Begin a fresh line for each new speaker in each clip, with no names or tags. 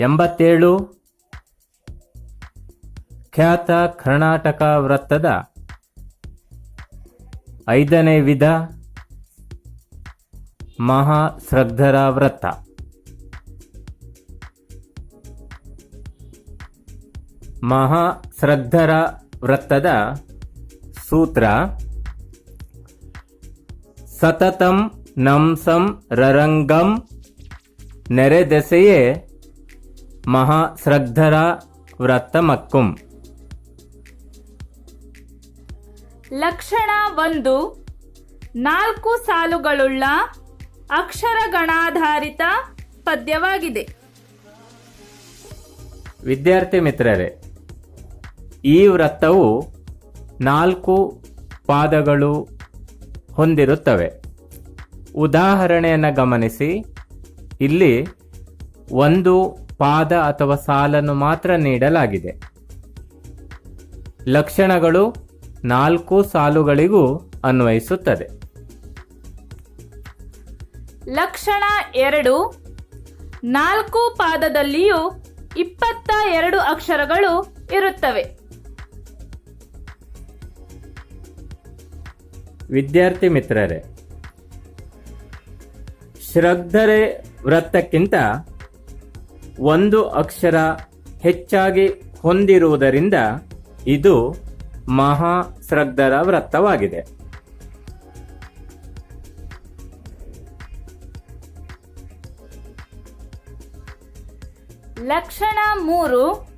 ಎಂಬತ್ತೇಳು. ಖ್ಯಾತ ಕರ್ನಾಟಕ ವೃತ್ತದ ಐದನೇ ವಿಧ ಮಹಾಶ್ರದ್ಧರ ವೃತ್ತ. ಮಹಾಶ್ರದ್ಧರ ವೃತ್ತದ ಸೂತ್ರ ಸತತಂ ನಂಸಂ ರರಂಗಂ ನೆರೆದೆಸೆಯೇ ಮಹಾಶ್ರದ್ಧರ ವ್ರತಮಕ್ಕುಂ.
ಲಕ್ಷಣ ಒಂದು ನಾಲ್ಕು ಸಾಲುಗಳುಳ್ಳ ಅಕ್ಷರಗಣಾಧಾರಿತ ಪದ್ಯವಾಗಿದೆ.
ವಿದ್ಯಾರ್ಥಿ ಮಿತ್ರರೇ ಈ ವ್ರತವು ನಾಲ್ಕು ಪಾದಗಳು ಹೊಂದಿರುತ್ತವೆ. ಉದಾಹರಣೆಯನ್ನು ಗಮನಿಸಿ. ಇಲ್ಲಿ ಒಂದು ಪಾದ ಅಥವಾ ಸಾಲನ್ನು ಮಾತ್ರ ನೀಡಲಾಗಿದೆ. ಲಕ್ಷಣಗಳು ನಾಲ್ಕು ಸಾಲುಗಳಿಗೂ ಅನ್ವಯಿಸುತ್ತದೆ.
ಲಕ್ಷಣ ಎರಡು. ನಾಲ್ಕು ಪಾದದಲ್ಲಿಯೂ ಇಪ್ಪತ್ತ ಎರಡು ಅಕ್ಷರಗಳು ಇರುತ್ತವೆ.
ವಿದ್ಯಾರ್ಥಿ ಮಿತ್ರರೇ ಶ್ರದ್ಧರೆ ವೃತ್ತಕ್ಕಿಂತ ಒಂದು ಅಕ್ಷರ ಹೆಚ್ಚಾಗಿ ಹೊಂದಿರುವುದರಿಂದ ಇದು ಮಹಾ ಶ್ರದ್ಧರ ವೃತ್ತವಾಗಿದೆ.
ಲಕ್ಷಣ ಮೂರು.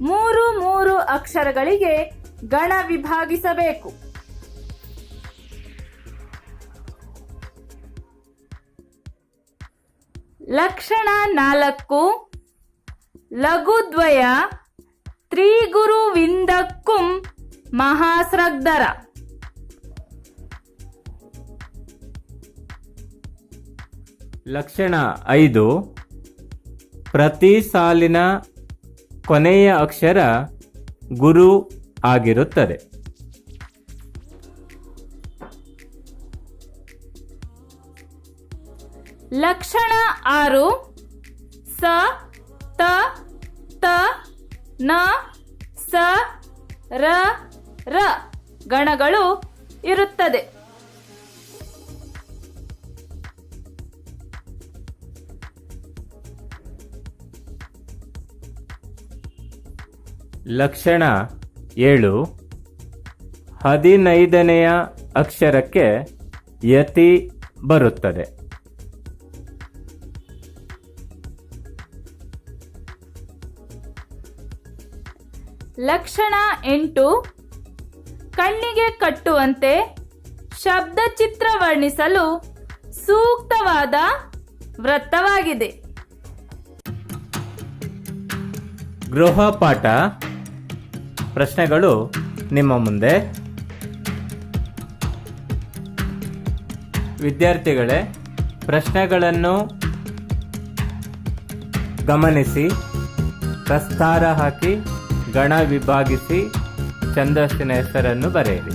ಮೂರು ಮೂರು ಅಕ್ಷರಗಳಿಗೆ ಗಣ ವಿಭಾಗಿಸಬೇಕು. ಲಕ್ಷಣ ನಾಲ್ಕು. ಲಘುದ್ವಯ ತ್ರಿಗುರುವಿಂದಕ್ಕುಂ ಮಹಾಸ್ರಗ್ಧರ.
ಲಕ್ಷಣ ಐದು. ಪ್ರತಿ ಸಾಲಿನ ಕೊನೆಯ ಅಕ್ಷರ ಗುರು ಆಗಿರುತ್ತದೆ.
ಲಕ್ಷಣ ಆರು. ಸ, ತ ತ, ನ, ಸ, ರ ರ ಗಣಗಳು ಇರುತ್ತದೆ.
ಲಕ್ಷಣ ಏಳು. ಹದಿನೈದನೆಯ ಅಕ್ಷರಕ್ಕೆ ಯತಿ ಬರುತ್ತದೆ.
ಲಕ್ಷಣ ಎಂಟು. ಕಣ್ಣಿಗೆ ಕಟ್ಟುವಂತೆ ಶಬ್ದ ಚಿತ್ರ ವರ್ಣಿಸಲು ಸೂಕ್ತವಾದ ವೃತ್ತವಾಗಿದೆ.
ಗೃಹಪಾಠ ಪ್ರಶ್ನೆಗಳು ನಿಮ್ಮ ಮುಂದೆ. ವಿದ್ಯಾರ್ಥಿಗಳೇ, ಪ್ರಶ್ನೆಗಳನ್ನು ಗಮನಿಸಿ, ಪ್ರಸ್ತಾರ ಹಾಕಿ. ಗಣ ವಿಭಾಗಿಸಿ ಛಂದಸ್ಸಿನ ಹೆಸರನ್ನು ಬರೆಯಿರಿ.